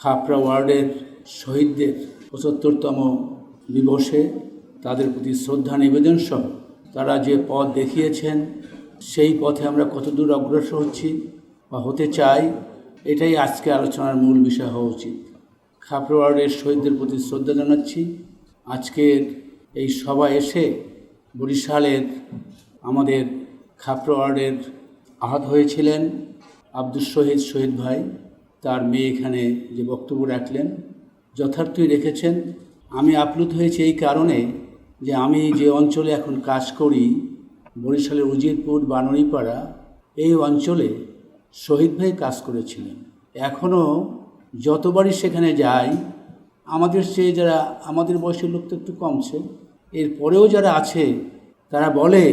খাপড়া ওয়ার্ডের শহীদদের পঁচাত্তরতম দিবসে তাদের প্রতি শ্রদ্ধা নিবেদন সহ তারা যে পথ দেখিয়েছেন, সেই পথে আমরা কতদূর অগ্রসর হচ্ছি বা হতে চাই, এটাই আজকে আলোচনার মূল বিষয় হওয়া উচিত। খাপড়া ওয়ার্ডের শহীদদের প্রতি শ্রদ্ধা জানাচ্ছি। আজকের এই সভা এসে বরিশালের আমাদের খাপড়া ওয়ার্ডের আহত হয়েছিলেন আব্দুল শহীদ শহীদ ভাই। তার মেয়ে এখানে যে বক্তব্য রাখলেন, যথার্থই রেখেছেন। আমি আপ্লুত হয়েছি এই কারণে যে আমি যে অঞ্চলে এখন কাজ করি, বরিশালের উজিরপুর, বানরিপাড়া, এই অঞ্চলে শহীদ ভাই কাজ করেছিলেন। এখনও যতবারই সেখানে যাই, আমাদের সে যারা, আমাদের বয়সের লোক তো একটু কমছে এরপরেও যারা আছে, তারা বলে,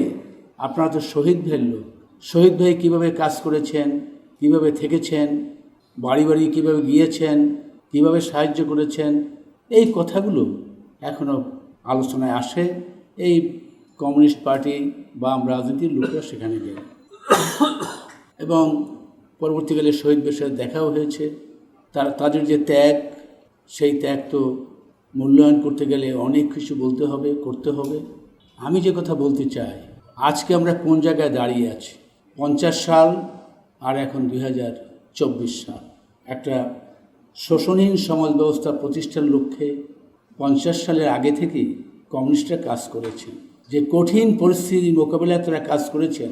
আপনারা তো শহীদ ভাইয়ের লোক। শহীদ ভাই কীভাবে কাজ করেছেন, কীভাবে থেকেছেন বাড়ি বাড়ি কীভাবে গিয়েছেন, কীভাবে সাহায্য করেছেন, এই কথাগুলো এখনও আলোচনায় আসে। এই কমিউনিস্ট পার্টি বা রাজনীতির লোকরা সেখানে গেলে। এবং পরবর্তীকালে শহীদ বেশের দেখাও হয়েছে। তার, তাদের যে ত্যাগ, সেই ত্যাগ তো মূল্যায়ন করতে গেলে অনেক কিছু বলতে হবে, করতে হবে। আমি যে কথা বলতে চাই, আজকে আমরা কোন জায়গায় দাঁড়িয়ে আছি? পঞ্চাশ সাল আর এখন দুই হাজার চব্বিশ সাল। একটা শোষণহীন সমাজ ব্যবস্থা প্রতিষ্ঠার লক্ষ্যে পঞ্চাশ সালের আগে থেকেই কমিউনিস্টরা কাজ করেছেন যে কঠিন পরিস্থিতির মোকাবিলায় তারা কাজ করেছেন,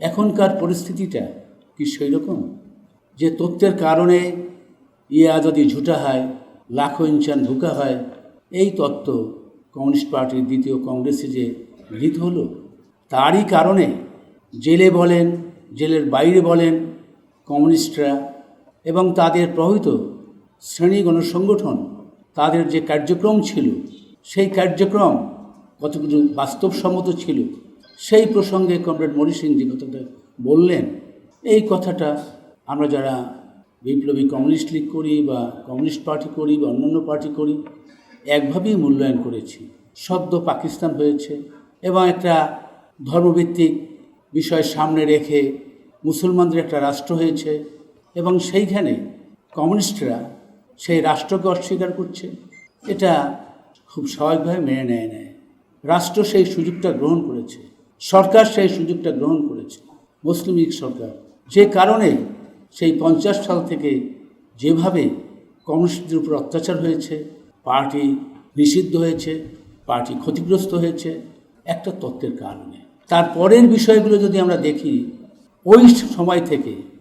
এখনকার পরিস্থিতিটা কি সেই রকম যে তথ্যের কারণে ইয়ে আজাদি ঝুটা হয়, লাখো ইনসান ভুকা হয়, এই তত্ত্ব কমিউনিস্ট পার্টির দ্বিতীয় কংগ্রেসে যে গৃহীত হলো, তারই কারণে জেলে বলেন, জেলের বাইরে বলেন, কমিউনিস্টরা এবং তাদের প্রভূত শ্রেণি গণসংগঠন তাদের যে কার্যক্রম ছিল, সেই কার্যক্রম কতগুলো বাস্তবসম্মত ছিল, সেই প্রসঙ্গে কমরেড মরি সিং যে কথাটা বললেন, এই কথাটা আমরা যারা বিপ্লবী কমিউনিস্ট লীগ করি বা কমিউনিস্ট পার্টি করি বা অন্যান্য পার্টি করি, একভাবেই মূল্যায়ন করেছি। সদ্য পাকিস্তান হয়েছে এবং একটা ধর্মভিত্তিক বিষয় সামনে রেখে মুসলমানদের একটা রাষ্ট্র হয়েছে। এবং সেইখানে কমিউনিস্টরা সেই রাষ্ট্রকে অস্বীকার করছে। এটা খুব স্বাভাবিকভাবে মেনে নেয় নেয় রাষ্ট্র সেই সুযোগটা গ্রহণ করেছে। সরকার সেই সুযোগটা গ্রহণ করেছে। মুসলিম লীগ সরকার। যে কারণে সেই পঞ্চাশ সাল থেকে যেভাবে কমিউনিস্টদের উপর অত্যাচার হয়েছে, পার্টি নিষিদ্ধ হয়েছে, পার্টি ক্ষতিগ্রস্ত হয়েছে, একটা তত্ত্বের কারণে। তারপরের বিষয়গুলো যদি আমরা দেখি, ওই সময় থেকে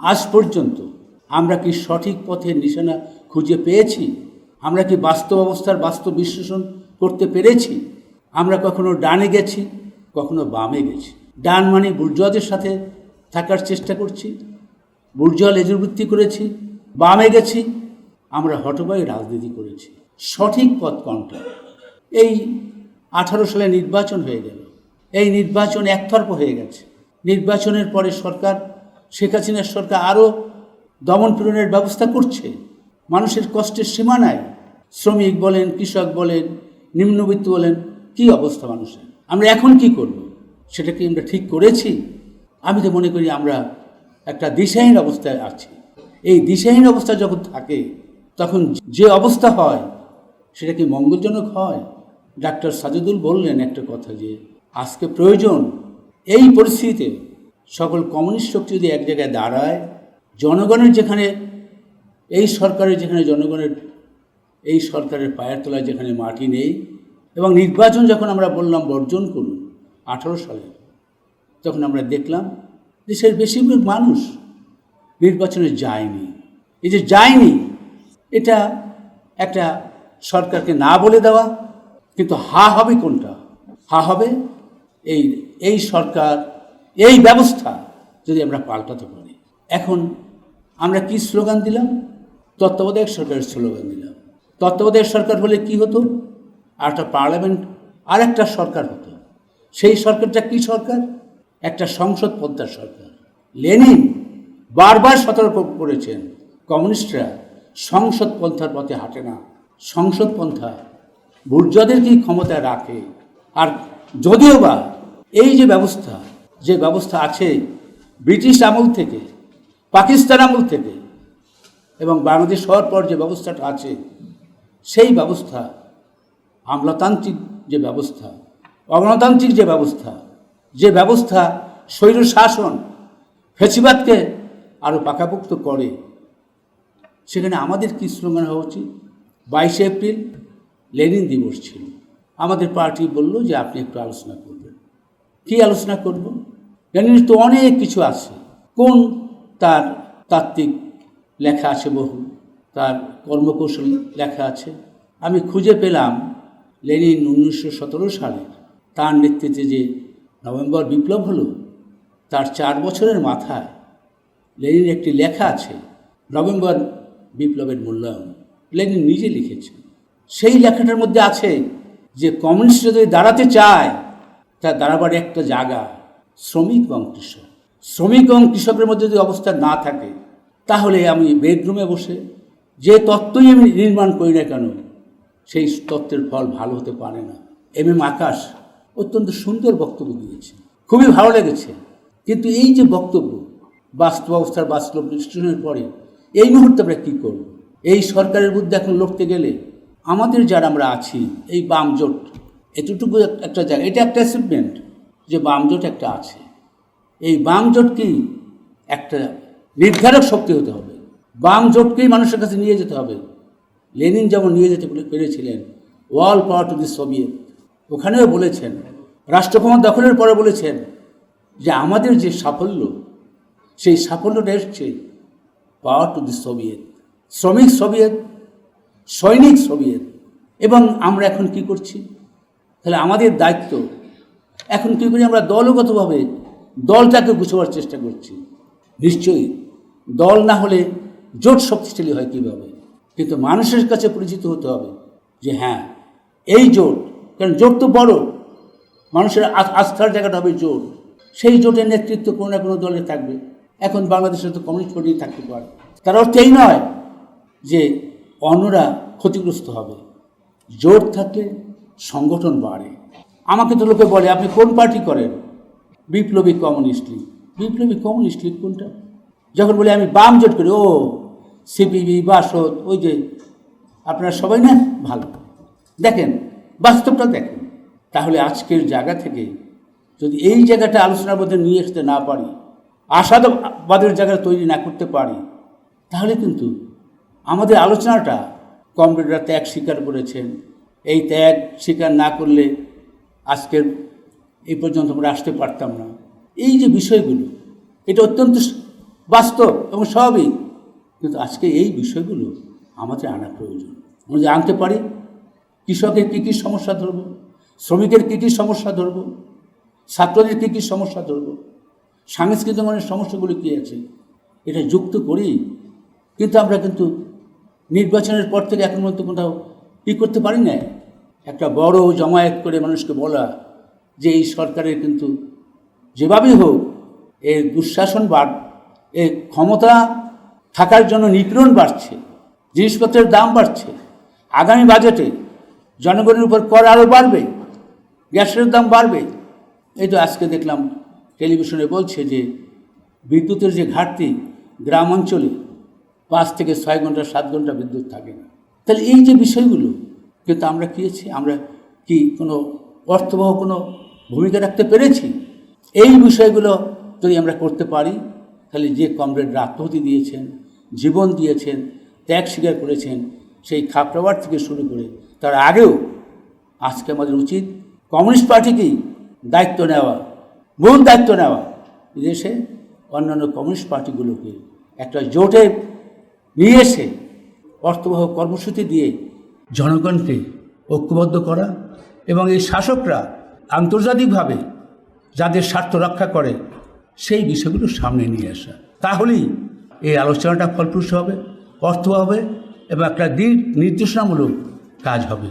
আজ পর্যন্ত আমরা কি সঠিক পথের নিশানা খুঁজে পেয়েছি? আমরা কি বাস্তব অবস্থার বাস্তব বিশ্লেষণ করতে পেরেছি? আমরা কখনো ডানে গেছি, কখনো বামে গেছি। ডান মানে বুর্জোয়াদের সাথে থাকার চেষ্টা করছি। বুর্জোয়া লেজুরবৃত্তি করেছি, বামে গেছি, আমরা হটবাই রাজনীতি করেছি। সঠিক পথ কোনটা? এই আঠারো সালে নির্বাচন হয়ে গেল। এই নির্বাচন একতরফা হয়ে গেছে। নির্বাচনের পরে সরকার শেখ হাসিনার সরকার আরও দমন পীড়নের ব্যবস্থা করছে। মানুষের কষ্টের সীমা নাই শ্রমিক বলেন, কৃষক বলেন, নিম্নবিত্ত বলেন, কি অবস্থা মানুষের? আমরা এখন কি করব? সেটা কি আমরা ঠিক করেছি? আমি তো মনে করি আমরা একটা দিশাহীন অবস্থায় আছি। এই দিশাহীন অবস্থা যখন থাকে, তখন যে অবস্থা হয়, সেটা কি মঙ্গলজনক হয়? ডাক্তার সাজেদুল বললেন একটা কথা যে, আজকে প্রয়োজন এই পরিস্থিতিতে সকল কমিউনিস্ট শক্তি যদি এক জায়গায় দাঁড়ায়, জনগণের যেখানে, এই সরকারের যেখানে জনগণের, এই সরকারের পায়ের তলায় যেখানে মাটি নেই, এবং নির্বাচন যখন আমরা বললাম বর্জন করুন, আঠারো সালে, তখন আমরা দেখলাম দেশের বেশিরভাগ মানুষ নির্বাচনে যায়নি। এই যে যায়নি, এটা একটা সরকারকে না বলে দেওয়া, কিন্তু হা হবে কোনটা? হা হবে এই এই সরকার এই ব্যবস্থা যদি আমরা পাল্টাতে পারি। এখন আমরা কি স্লোগান দিলাম? তত্ত্বাবধায়ক সরকারের স্লোগান দিলাম। তত্ত্বাবধায়ক সরকার হলে কি হতো? আর একটা পার্লামেন্ট আর একটা সরকার হতো। সেই সরকারটা কি সরকার? একটা সংসদ পন্থার সরকার। লেনিন বারবার সতর্ক করেছেন কমিউনিস্টরা, সংসদ পন্থার পথে হাঁটে না। সংসদ পন্থা বুর্জাদেরকেই ক্ষমতায় রাখে? আর যদিও বা এই যে ব্যবস্থা যে ব্যবস্থা আছে ব্রিটিশ আমল থেকে, পাকিস্তান আমল থেকে এবং বাংলাদেশ হওয়ার পর যে ব্যবস্থাটা আছে, সেই ব্যবস্থা, আমলাতান্ত্রিক যে ব্যবস্থা, অগণতান্ত্রিক যে ব্যবস্থা যে ব্যবস্থা স্বৈর শাসন, ফেসিবাদকে আরও পাকাপোক্ত করে, সেখানে আমাদের কী স্লোগান হওয়া উচিত? বাইশে এপ্রিল লেনিন দিবস ছিল। আমাদের পার্টি বলল যে আপনি একটু আলোচনা করবেন। কী আলোচনা করব? লেনিনের তো অনেক কিছু আছে। কোন তার তাত্ত্বিক লেখা আছে বহু, তার কর্মকৌশল লেখা আছে। আমি খুঁজে পেলাম লেনিন উনিশশো সতেরো সালে। তার নেতৃত্বে যে নভেম্বর বিপ্লব হলো, তার চার বছরের মাথায় লেনিন একটি লেখা আছে, নভেম্বর বিপ্লবের মূল্যায়ন। লেনিন নিজে লিখেছেন। সেই লেখাটার মধ্যে আছে যে কমিউনিস্ট যদি দাঁড়াতে চায় তা দাঁড়াবার একটা জায়গা শ্রমিক এবং কৃষক। শ্রমিক এবং কৃষকের মধ্যে যদি অবস্থা না থাকে, তাহলে আমি বেডরুমে বসে যে তত্ত্বই আমি নির্মাণ করি না কেন, সেই তত্ত্বের ফল ভালো হতে পারে না। এম এম আকাশ অত্যন্ত সুন্দর বক্তব্য দিয়েছে। খুবই ভালো লেগেছে। কিন্তু এই যে বক্তব্য, বাস্তব অবস্থার বাস্তব বিশ্লেষণের পরে এই মুহূর্তে আমরা কী করব? এই সরকারের বিরুদ্ধে এখন লড়তে গেলে আমাদের যারা আমরা আছি, এই বাম জোট এতটুকু একটা জায়গা, এটা একটা অ্যাচিভমেন্ট যে বামজোট একটা আছে। এই বাম জোট কি একটা নির্ধারক শক্তি হতে হবে। বামজোটকেই মানুষের কাছে নিয়ে যেতে হবে। লেনিন যেমন নিয়ে যেতে পেরেছিলেন, ওয়াল পাওয়ার টু দি সোভিয়েত। ওখানেও বলেছেন রাষ্ট্রক্ষমতা দখলের পরে বলেছেন যে আমাদের যে সাফল্য, সেই সাফল্যটা এসছে পাওয়ার টু দি সোভিয়েত। শ্রমিক সোভিয়েত, সৈনিক সোভিয়েত। এবং আমরা এখন কি করছি? তাহলে আমাদের দায়িত্ব এখন কী করি আমরা দলগতভাবে দলটাকে গুছাবার চেষ্টা করছি। নিশ্চয়ই, দল না হলে জোট শক্তিশালী হয় কীভাবে? কিন্তু মানুষের কাছে পরিচিত হতে হবে যে হ্যাঁ এই জোট, কারণ জোট তো বড়, মানুষের আস্থার জায়গাটা হবে জোট। সেই জোটের নেতৃত্ব কোনো না কোনো দলে থাকবে। এখন বাংলাদেশে তো কমিউনিস্ট পার্টি থাকতে পারে। তার অর্থ এই নয় যে অন্যরা ক্ষতিগ্রস্ত হবে। জোট থাকলে সংগঠন বাড়ে। আমাকে তো লোকে বলে, আপনি কোন পার্টি করেন? বিপ্লবী কমিউনিস্ট লীগ। বিপ্লবী কমিউনিস্ট লীগ কোনটা? যখন বলি, আমি বাম জোট করি, ও, সিপিবি, বাসদ, ওই যে, আপনারা সবাই না? ভালো। দেখেন, বাস্তবটা দেখেন। তাহলে আজকের জায়গা থেকে যদি এই জায়গাটা আলোচনার মধ্যে নিয়ে আসতে না পারি আশাদবাদের জায়গা তৈরি না করতে পারি, তাহলে কিন্তু আমাদের আলোচনাটা কমরেডরা ত্যাগ স্বীকার করেছেন। এই ত্যাগ স্বীকার না করলে আজকের এই পর্যন্ত আমরা আসতে পারতাম না। এই যে বিষয়গুলো, এটা অত্যন্ত বাস্তব এবং স্বাভাবিক। কিন্তু আজকে এই বিষয়গুলো আমাদের আনা প্রয়োজন। আমরা যে আনতে পারি, কৃষকের কী কী সমস্যা ধরব, শ্রমিকের কী কী সমস্যা ধরব, ছাত্রদের কী কী সমস্যা ধরব, সাংস্কৃতিক মানের সমস্যাগুলো কী আছে, এটা যুক্ত করি। কিন্তু আমরা কিন্তু নির্বাচনের পর থেকে এখন পর্যন্ত কোথাও ই করতে পারি না একটা বড় জমায়েত করে মানুষকে বলা যে এই সরকারের কিন্তু যেভাবেই হোক এর দুঃশাসন বাড়, এর ক্ষমতা থাকার জন্য নিপীড়ন বাড়ছে, জিনিসপত্রের দাম বাড়ছে। আগামী বাজেটে জনগণের উপর কর আরও বাড়বে, গ্যাসের দাম বাড়বে। এই তো আজকে দেখলাম টেলিভিশনে বলছে যে বিদ্যুতের যে ঘাটতি গ্রাম অঞ্চলে পাঁচ থেকে ছয় ঘণ্টা, সাত ঘণ্টা বিদ্যুৎ থাকে না। তাহলে এই যে বিষয়গুলো কিন্তু আমরা কী আছি আমরা কি কোনো অর্থবহ কোনো ভূমিকা রাখতে পেরেছি? এই বিষয়গুলো যদি আমরা করতে পারি, তাহলে যে কমরেডরা আত্মহতি দিয়েছেন, জীবন দিয়েছেন, ত্যাগ স্বীকার করেছেন, সেই খাপড়াবার থেকে শুরু করে তার আগেও আজকে আমাদের উচিত কমিউনিস্ট পার্টিকেই দায়িত্ব নেওয়া, মূল দায়িত্ব নেওয়া। দেশে অন্যান্য কমিউনিস্ট পার্টিগুলোকে একটা জোটে নিয়ে এসে অর্থবহ কর্মসূচি দিয়ে জনগণকে ঐক্যবদ্ধ করা এবং এই শাসকরা আন্তর্জাতিকভাবে যাদের স্বার্থ রক্ষা করে সেই বিষয়গুলো সামনে নিয়ে আসা। তাহলেই এই আলোচনাটা ফলপ্রসূ হবে, অর্থ হবে এবং একটা দিক নির্দেশনামূলক কাজ হবে।